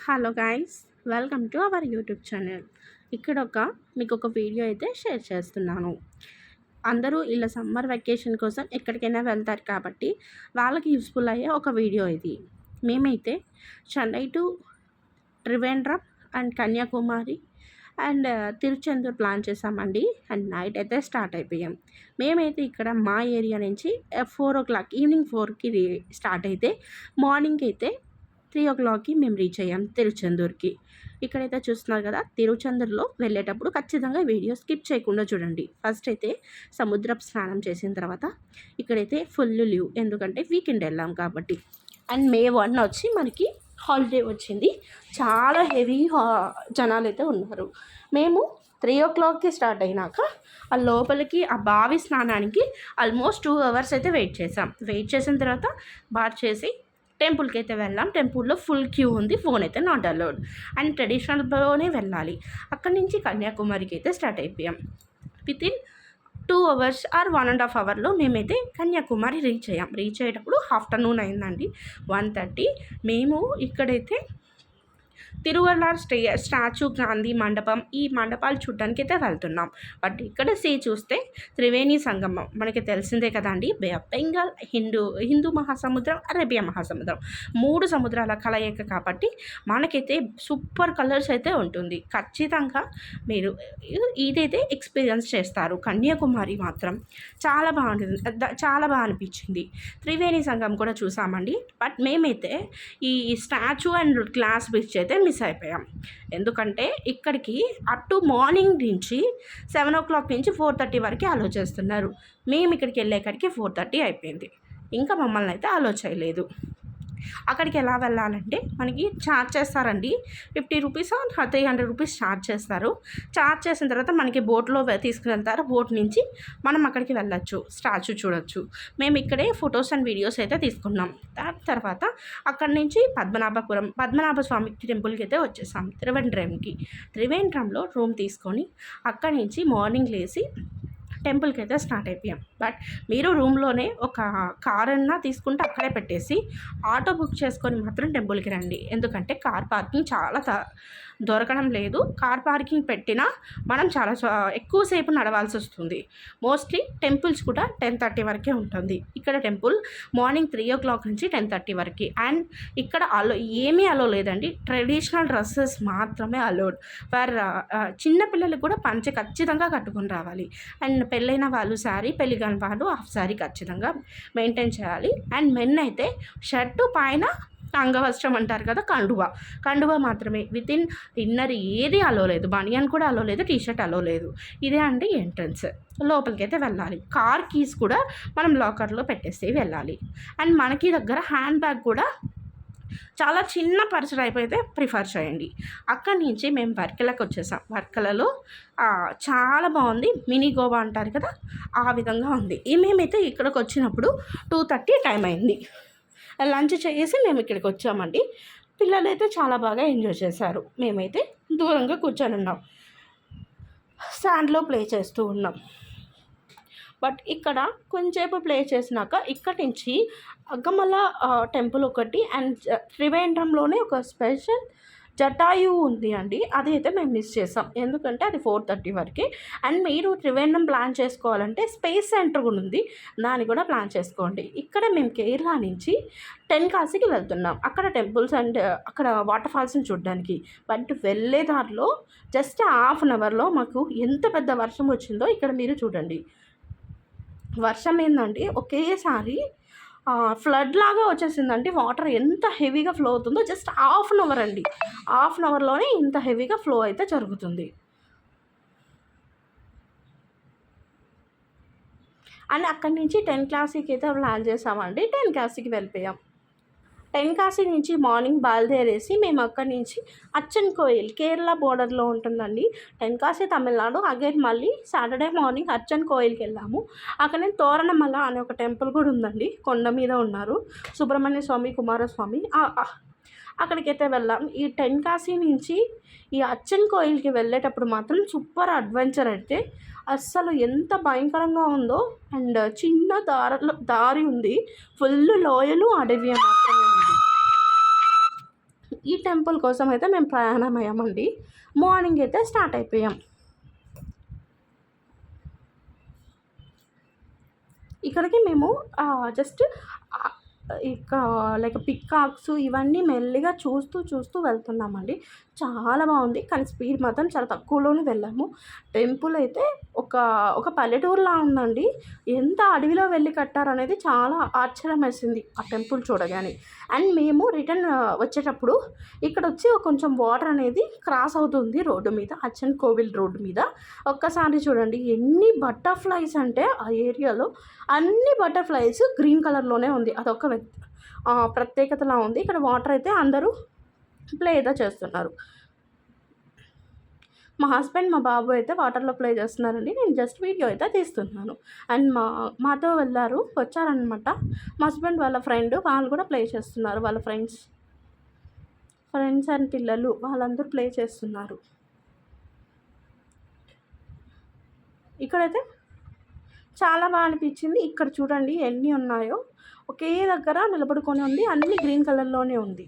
Hello guys welcome to our YouTube channel ఇక్కడ ఒక మీకు ఒక వీడియో అయితే షేర్ చేస్తున్నాను. అందరూ ఇలా సమ్మర్ వెకేషన్ కోసం ఎక్కడికైనా వెళ్తారు కాబట్టి వాళ్ళకి యూస్ఫుల్ అయ్యే ఒక వీడియో ఇది. మేమైతే Chennai to Trivandrum and Kanyakumari and Tiruchendur plan చేసామండి. అండ్ నైట్ అయితే స్టార్ట్ అయిపోయాం. మేమైతే ఇక్కడ మా ఏరియా నుంచి ఫోర్ ఓ క్లాక్ ఈవినింగ్ ఫోర్కి స్టార్ట్ అయితే మార్నింగ్ అయితే త్రీ ఓ క్లాక్కి మేము రీచ్ అయ్యాం తిరుచందూర్కి. ఇక్కడైతే చూస్తున్నారు కదా తిరుచందూర్లో వెళ్ళేటప్పుడు ఖచ్చితంగా వీడియో స్కిప్ చేయకుండా చూడండి. ఫస్ట్ అయితే సముద్రపు స్నానం చేసిన తర్వాత ఇక్కడైతే ఫుల్ లీవ్ ఎందుకంటే వీకెండ్ వెళ్ళాం కాబట్టి. అండ్ మే వన్ వచ్చి మనకి హాలిడే వచ్చింది. చాలా హెవీ జనాలు అయితే ఉన్నారు. మేము త్రీ ఓ క్లాక్కి స్టార్ట్ అయినాక ఆ లోపలికి ఆ బావి స్నానానికి ఆల్మోస్ట్ టూ అవర్స్ అయితే వెయిట్ చేసాం వెయిట్ చేసిన తర్వాత బాగా చేసి టెంపుల్కి అయితే వెళ్ళాం. టెంపుల్లో ఫుల్ క్యూ ఉంది. ఫోన్ అయితే నాట్ అలౌడ్. అండ్ ట్రెడిషనల్లోనే వెళ్ళాలి. అక్కడి నుంచి కన్యాకుమారికి అయితే స్టార్ట్ అయిపోయాం. Within two hours or one and half అవర్లో మేమైతే కన్యాకుమారి రీచ్ అయ్యాం. రీచ్ అయ్యేటప్పుడు ఆఫ్టర్నూన్ అయిందండి. One thirty. మేము ఇక్కడైతే తిరువల్లార్ స్టే స్టాచ్యూ గాంధీ మండపం ఈ మండపాలు చూడడానికి అయితే వెళ్తున్నాం. బట్ ఇక్కడ సీ చూస్తే త్రివేణి సంగమం. మనకి తెలిసిందే కదండి బే ఆఫ్ బెంగాల్ హిందూ హిందూ మహాసముద్రం అరేబియా మహాసముద్రం. మూడు సముద్రాల కలయిక కాబట్టి మనకైతే సూపర్ కలర్స్ అయితే ఉంటుంది. ఖచ్చితంగా మీరు ఇదైతే ఎక్స్పీరియన్స్ చేస్తారు. కన్యాకుమారి మాత్రం చాలా బాగుంటుంది చాలా బాగా అనిపించింది. త్రివేణి సంఘం కూడా చూసామండి. బట్ మేమైతే ఈ స్టాచ్యూ అండ్ గ్లాస్ బ్రిడ్జ్ అయితే మిస్ అయిపోయాం. ఎందుకంటే ఇక్కడికి అప్ టు మార్నింగ్ నుంచి సెవెన్ ఓ క్లాక్ నుంచి ఫోర్ థర్టీ వరకు అలో చేస్తున్నారు మేము ఇక్కడికి వెళ్ళేకడికి ఫోర్ థర్టీ అయిపోయింది. ఇంకా మమ్మల్ని అయితే అలో చేయలేదు. అక్కడికి ఎలా వెళ్ళాలంటే మనకి ఛార్జ్ చేస్తారండి. Fifty rupees three hundred rupees charge చేస్తారు. ఛార్జ్ చేసిన తర్వాత మనకి బోట్లో తీసుకువెళ్తారు బోట్ నుంచి మనం అక్కడికి వెళ్ళచ్చు. స్టాచ్యూ చూడొచ్చు. మేము ఇక్కడే ఫొటోస్ అండ్ వీడియోస్ అయితే తీసుకున్నాం. దాని తర్వాత అక్కడి నుంచి పద్మనాభపురం పద్మనాభ స్వామి టెంపుల్కి అయితే వచ్చేసాం. త్రివేంద్రంకి త్రివేంద్రంలో రూమ్ తీసుకొని అక్కడి నుంచి మార్నింగ్ లేచి టెంపుల్కి అయితే స్టార్ట్ అయిపోయాం. బట్ మీరు రూమ్లోనే ఒక కార్ అన్నా తీసుకుంటే అక్కడే పెట్టేసి ఆటో బుక్ చేసుకొని మాత్రం టెంపుల్కి రండి. ఎందుకంటే కార్ పార్కింగ్ చాలా దొరకడం లేదు. కార్ పార్కింగ్ పెట్టినా మనం చాలా ఎక్కువసేపు నడవాల్సి వస్తుంది. మోస్ట్లీ టెంపుల్స్ కూడా టెన్ థర్టీ వరకే ఉంటుంది. ఇక్కడ temple morning three o'clock నుంచి టెన్ థర్టీ వరకు. అండ్ ఇక్కడ అలో ఏమీ అలో లేదండి. ట్రెడిషనల్ డ్రెస్సెస్ మాత్రమే అలోడ్. వారు చిన్నపిల్లలకు కూడా పంచ ఖచ్చితంగా కట్టుకొని రావాలి. అండ్ పెళ్ళైన వాళ్ళు శారీ పెళ్ళి కాని వాళ్ళు హాఫ్ శారీ ఖచ్చితంగా మెయింటైన్ చేయాలి. అండ్ మెన్ అయితే షర్టు పైన అంగవస్త్రం అంటారు కదా కండువా. కండువా మాత్రమే. విత్ ఇన్ ఇన్నర్ ఏది అలవలేదు బనియన్ కూడా అలవలేదు టీషర్ట్ అలవలేదు ఇదే అండి ఎంట్రన్స్ లోపలికి అయితే వెళ్ళాలి. కార్ కీస్ కూడా మనం లాకర్లో పెట్టేస్తే వెళ్ళాలి. అండ్ మనకి దగ్గర హ్యాండ్ బ్యాగ్ కూడా చాలా చిన్న పరిసర అయిపోతే ప్రిఫర్ చేయండి. అక్కడి నుంచి మేము వర్కలకు వచ్చేసాం. వర్కలలో చాలా బాగుంది. మినీ గోవా అంటారు కదా ఆ విధంగా ఉంది. మేమైతే ఇక్కడికి వచ్చినప్పుడు టూ థర్టీ టైం అయింది. లంచ్ చేసి మేము ఇక్కడికి వచ్చామండి. పిల్లలైతే చాలా బాగా ఎంజాయ్ చేశారు. మేమైతే దూరంగా కూర్చొని ఉన్నాం. స్టాండ్లో ప్లే చేస్తూ ఉన్నాం. బట్ ఇక్కడ కొంచెంసేపు ప్లే చేసినాక ఇక్కడి నుంచి అగ్గమల టెంపుల్ ఒకటి అండ్ త్రివేంద్రంలోనే ఒక స్పెషల్ జటాయు ఉంది అండి. అది అయితే మేము మిస్ చేసాం. ఎందుకంటే అది ఫోర్ థర్టీ వరకే. అండ్ మీరు త్రివేంద్రం ప్లాన్ చేసుకోవాలంటే స్పేస్ సెంటర్ కూడా ఉంది. దాన్ని కూడా ప్లాన్ చేసుకోండి. ఇక్కడ మేము కేరళ నుంచి టెన్ కాసికి వెళ్తున్నాం. అక్కడ టెంపుల్స్ అండ్ అక్కడ వాటర్ ఫాల్స్ని చూడడానికి. బట్ వెళ్ళే దారిలో జస్ట్ హాఫ్ అన్ అవర్లో మాకు ఎంత పెద్ద వర్షం వచ్చిందో ఇక్కడ మీరు చూడండి. వర్షం ఏంటంటే ఒకేసారి ఫ్లడ్ లాగా వచ్చేసిందండి వాటర్ ఎంత హెవీగా ఫ్లో అవుతుందో జస్ట్ హాఫ్ అన్ అవర్ అండి. హాఫ్ అన్ అవర్లోనే ఇంత హెవీగా ఫ్లో అయితే జరుగుతుంది. అండ్ అక్కడి నుంచి టెన్ క్లాస్కి అయితే ప్లాన్ చేసామండి. టెన్ క్లాస్కి వెళ్ళిపోయాం. టెంకాసి నుంచి మార్నింగ్ బయలుదేరేసి మేము అక్కడి నుంచి అచ్చన్ కోయిల్ కేరళ బోర్డర్లో ఉంటుందండి. టెంకాసి తమిళనాడు అగైన్ మళ్ళీ సాటర్డే మార్నింగ్ అచ్చన్ కోయిల్కి వెళ్ళాము. నేను తోరణమల అనే ఒక టెంపుల్ కూడా ఉందండి. కొండ మీద ఉన్నారు. సుబ్రహ్మణ్య స్వామి కుమారస్వామి. అక్కడికైతే వెళ్ళాం. ఈ టెన్కాశీ నుంచి ఈ అచ్చన్ కోయిల్కి వెళ్ళేటప్పుడు మాత్రం సూపర్ అడ్వెంచర్ అయితే. అస్సలు ఎంత భయంకరంగా ఉందో. అండ్ చిన్న దారిలో దారి ఉంది. ఫుల్ లోయలు అడవి మాత్రమే. ఈ టెంపుల్ కోసం అయితే మేము ప్రయాణం అయ్యామండి మార్నింగ్ అయితే స్టార్ట్ అయిపోయాం. ఇక్కడికి మేము జస్ట్ ఇక లైక్ పికాక్స్ ఇవన్నీ మెల్లిగా చూస్తూ చూస్తూ వెళ్తున్నామండి. చాలా బాగుంది. కానీ స్పీడ్ మాత్రం చాలా తక్కువలోనే వెళ్ళాము. టెంపుల్ అయితే ఒక ఒక పల్లెటూరులా ఉందండి. ఎంత అడవిలో వెళ్ళి కట్టారనేది చాలా ఆశ్చర్యం వేసింది ఆ టెంపుల్ చూడగానే. అండ్ మేము రిటర్న్ వచ్చేటప్పుడు ఇక్కడ వచ్చి కొంచెం వాటర్ అనేది క్రాస్ అవుతుంది రోడ్డు మీద అచ్చన్ కోవిల్ రోడ్డు మీద. ఒక్కసారి చూడండి ఎన్ని బటర్ఫ్లైస్ అంటే ఆ ఏరియాలో అన్ని బటర్ఫ్లైస్ గ్రీన్ కలర్లోనే ఉంది. అదొక ప్రత్యేకతలా ఉంది. ఇక్కడ వాటర్ అయితే అందరూ ప్లే అయితే చేస్తున్నారు. మా హస్బెండ్ మా బాబు అయితే వాటర్లో ప్లే చేస్తున్నారండి. నేను జస్ట్ వీడియో అయితే తీస్తున్నాను. అండ్ మా మాతో వెళ్ళారు వచ్చారనమాట మా హస్బెండ్ వాళ్ళ ఫ్రెండ్ వాళ్ళు కూడా ప్లే చేస్తున్నారు. వాళ్ళ ఫ్రెండ్స్ ఫ్రెండ్స్ అండ్ పిల్లలు వాళ్ళందరూ ప్లే చేస్తున్నారు. ఇక్కడైతే చాలా బాగా అనిపించింది. ఇక్కడ చూడండి ఎన్ని ఉన్నాయో. ఒకే దగ్గర నిలబడుకొని ఉంది. అన్ని గ్రీన్ కలర్లోనే ఉంది.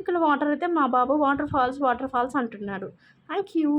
ఇక్కడ వాటర్ అయితే మా బాబు వాటర్ ఫాల్స్ వాటర్ ఫాల్స్ అంటున్నాడు. Thank you